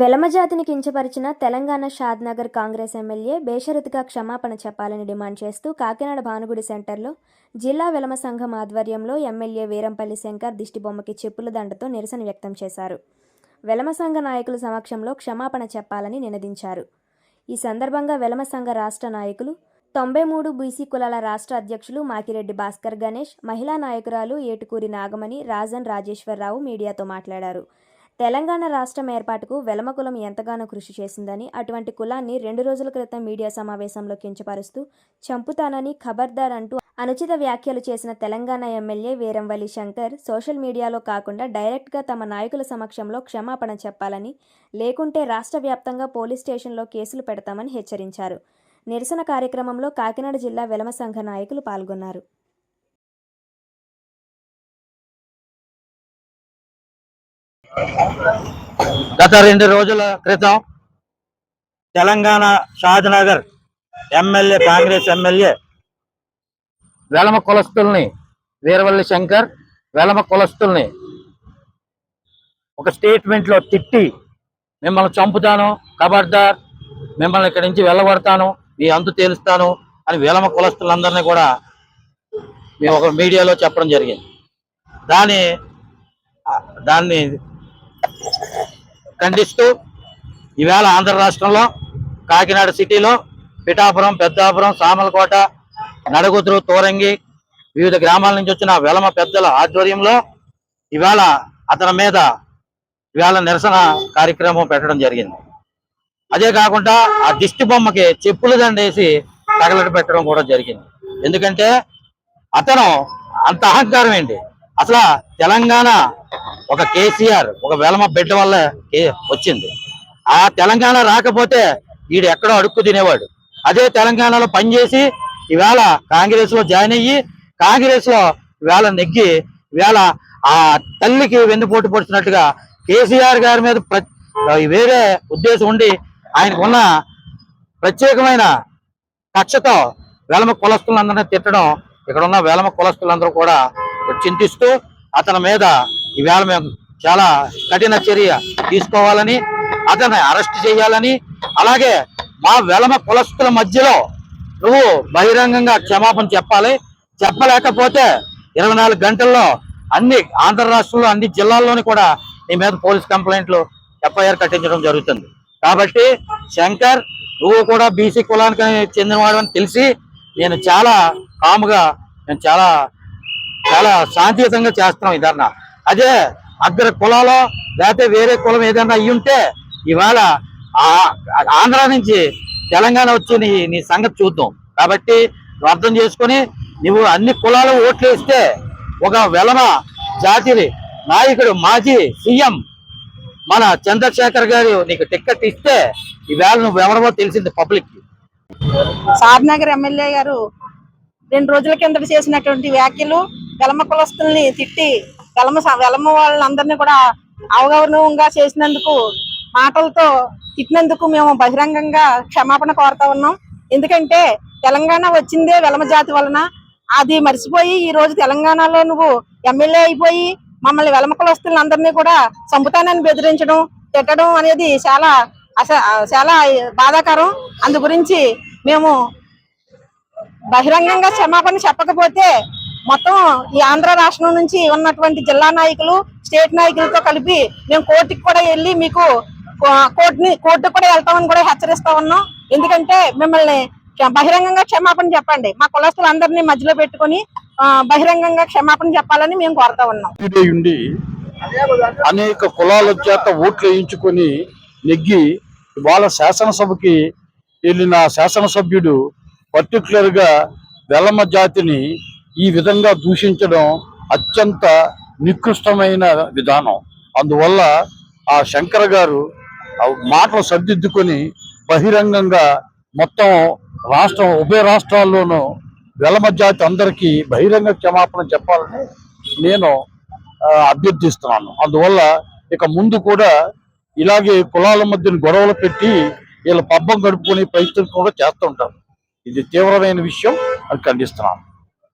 వెలమజాతిని కించపరిచిన తెలంగాణ షాద్నగర్ కాంగ్రెస్ ఎమ్మెల్యే బేషరతుగా క్షమాపణ చెప్పాలని డిమాండ్ చేస్తూ కాకినాడ భానుగుడి సెంటర్లో జిల్లా వెలమ సంఘం ఆధ్వర్యంలో ఎమ్మెల్యే వీరంపల్లి శంకర్ దిష్టిబొమ్మకి చెప్పుల దండతో నిరసన వ్యక్తం చేశారు. వెలమ సంఘ నాయకుల సమక్షంలో క్షమాపణ చెప్పాలని నినదించారు. ఈ సందర్భంగా వెలమ సంఘ రాష్ట్ర నాయకులు తొంభై మూడు బీసీ కులాల రాష్ట్ర అధ్యక్షులు మాకిరెడ్డి భాస్కర్ గణేష్ మహిళా నాయకురాలు ఏటుకూరి నాగమణి రాజన్ రాజేశ్వరరావు మీడియాతో మాట్లాడారు. తెలంగాణ రాష్ట్రం ఏర్పాటుకు వెలమ కులం ఎంతగానో కృషి చేసిందని అటువంటి కులాన్ని రెండు రోజుల క్రితం మీడియా సమావేశంలో కించపరుస్తూ చంపుతానని ఖబర్దార్ అంటూ అనుచిత వ్యాఖ్యలు చేసిన తెలంగాణ ఎమ్మెల్యే వీరంవల్లి శంకర్ సోషల్ మీడియాలో కాకుండా డైరెక్ట్గా తమ నాయకుల సమక్షంలో క్షమాపణ చెప్పాలని లేకుంటే రాష్ట్ర వ్యాప్తంగా పోలీస్ స్టేషన్లో కేసులు పెడతామని హెచ్చరించారు. నిరసన కార్యక్రమంలో కాకినాడ జిల్లా వెలమ సంఘ నాయకులు పాల్గొన్నారు. గత రెండు రోజుల క్రితం Telangana Shadnagar MLA Congress MLA Velama కులస్తుల్ని Veeravalli Shankar Velama కులస్తుల్ని ఒక స్టేట్మెంట్లో తిట్టి మిమ్మల్ని చంపుతాను కబర్దార్ మిమ్మల్ని ఇక్కడి నుంచి వెళ్ళగొడతాను మీ అంతు తేలుస్తాను అని వెలమ కులస్తులందరినీ కూడా మేము ఒక మీడియాలో చెప్పడం జరిగింది. దాని దాన్ని ఖండిస్తూ ఈవేళ ఆంధ్ర రాష్ట్రంలో కాకినాడ సిటీలో పిఠాపురం పెద్దాపురం సామలకోట నడగుతురు తోరంగి వివిధ గ్రామాల నుంచి వచ్చిన వెలమ పెద్దల ఆధ్వర్యంలో ఇవాళ అతని మీద ఇవాళ నిరసన కార్యక్రమం పెట్టడం జరిగింది. అదే కాకుండా ఆ దిష్టి బొమ్మకి చెప్పులు దండేసి తగలట పెట్టడం కూడా జరిగింది. ఎందుకంటే అతను అంత అహంకారం ఏంటి? అసలు తెలంగాణ ఒక కేసీఆర్ ఒక వెలమ బిడ్డ వల్ల వచ్చింది. ఆ తెలంగాణ రాకపోతే వీడు ఎక్కడో అడుక్కు తినేవాడు. అదే తెలంగాణలో పనిచేసి ఈవేళ కాంగ్రెస్లో జాయిన్ అయ్యి కాంగ్రెస్లో వేళ నెగ్గి వేళ ఆ తల్లికి వెన్నుపోటు పొడిచినట్టుగా కేసీఆర్ గారి మీద ప్ర- వేరే ఉద్దేశం ఉండి ఆయనకున్న ప్రత్యేకమైన కక్షతో వేలమ కులస్తులందరినీ తిట్టడం ఇక్కడ ఉన్న వేలమ కులస్తులందరూ కూడా చింతిస్తూ అతని మీద ఈవేళ మేము చాలా కఠిన చర్య తీసుకోవాలని అతన్ని అరెస్ట్ చేయాలని అలాగే మా వెలమ కులస్తుల మధ్యలో నువ్వు బహిరంగంగా క్షమాపణ చెప్పాలి. చెప్పలేకపోతే ఇరవై నాలుగు గంటల్లో అన్ని ఆంధ్ర రాష్ట్రంలో అన్ని జిల్లాల్లోని కూడా నీ మీద పోలీస్ కంప్లైంట్లు ఎఫ్ఐఆర్ కట్టించడం జరుగుతుంది. కాబట్టి శంకర్ నువ్వు కూడా బీసీ కులానికి చెందినవాడు అని తెలిసి నేను చాలా కాముగా నేను చాలా చాలా శాంతియుతంగా చేస్తున్నాం ఈ ధర్నా. అదే అగ్ర కులాలో లేకపోతే వేరే కులం ఏదైనా అయ్యి ఉంటే ఇవాళ ఆ- ఆంధ్ర నుంచి తెలంగాణ వచ్చి నీ నీ సంగతి చూద్దాం. కాబట్టి నువ్వు అర్థం చేసుకొని నువ్వు అన్ని కులాలు ఓట్లు వేస్తే ఒక వెలమ జాతి నాయకుడు మాజీ సీఎం మన చంద్రశేఖర్ గారు నీకు టిక్కెట్ ఇస్తే ఈవేళ నువ్వు ఎవరవో తెలిసింది పబ్లిక్ సాద్నగర్ ఎమ్మెల్యే గారు రెండు రోజుల కిందట చేసినటువంటి వ్యాఖ్యలు వెలమ కులస్తుల్ని తిట్టి వెలమ స- వెలమ వాళ్ళందరినీ కూడా అవగౌరవంగా చేసినందుకు మాటలతో తిట్టినందుకు మేము బహిరంగంగా క్షమాపణ కోరుతా ఉన్నాం. ఎందుకంటే తెలంగాణ వచ్చిందే వెలమ జాతి వలన. అది మర్చిపోయి ఈ రోజు తెలంగాణలో నువ్వు ఎమ్మెల్యే అయిపోయి మమ్మల్ని వెలమ కులస్తులందరినీ కూడా చంపుతానని బెదిరించడం తిట్టడం అనేది చాలా అస చాలా బాధాకరం. అందు గురించి మేము బహిరంగంగా క్షమాపణ చెప్పకపోతే మొత్తం ఈ ఆంధ్ర రాష్ట్రం నుంచి ఉన్నటువంటి జిల్లా నాయకులు స్టేట్ నాయకులతో కలిపి మేము కోర్టుకి కూడా వెళ్ళి మీకు కో- కోర్టుని కోర్టుకు కూడా వెళ్తామని కూడా హెచ్చరిస్తా ఉన్నాం. ఎందుకంటే మిమ్మల్ని బహిరంగంగా క్షమాపణ చెప్పండి. మా కులస్తులందరినీ మధ్యలో పెట్టుకొని బహిరంగంగా క్షమాపణ చెప్పాలని మేము కోరుతా ఉన్నాం. ఉండి అనేక కులాల చేత ఓట్లు వేయించుకొని నెగ్గి వాళ్ళ శాసనసభకి వెళ్ళిన శాసనసభ్యుడు పర్టికులర్గా గా జాతిని ఈ విధంగా దూషించడం అత్యంత నికృష్టమైన విధానం. అందువల్ల ఆ శంకర్ గారు మాటలు సర్దిద్దుకొని బహిరంగంగా మొత్తం రాష్ట్రం ఉభయ రాష్ట్రాల్లోనూ వెలమ జాతి అందరికీ బహిరంగ క్షమాపణ చెప్పాలని నేను అభ్యర్థిస్తున్నాను. అందువల్ల ఇక ముందు కూడా ఇలాగే కులాల మధ్యన గొడవలు పెట్టి వీళ్ళ పబ్బం గడుపుకునే ప్రయత్నం కూడా చేస్తుంటారు ఇది తీవ్రమైన విషయం అది ఖండిస్తున్నాను.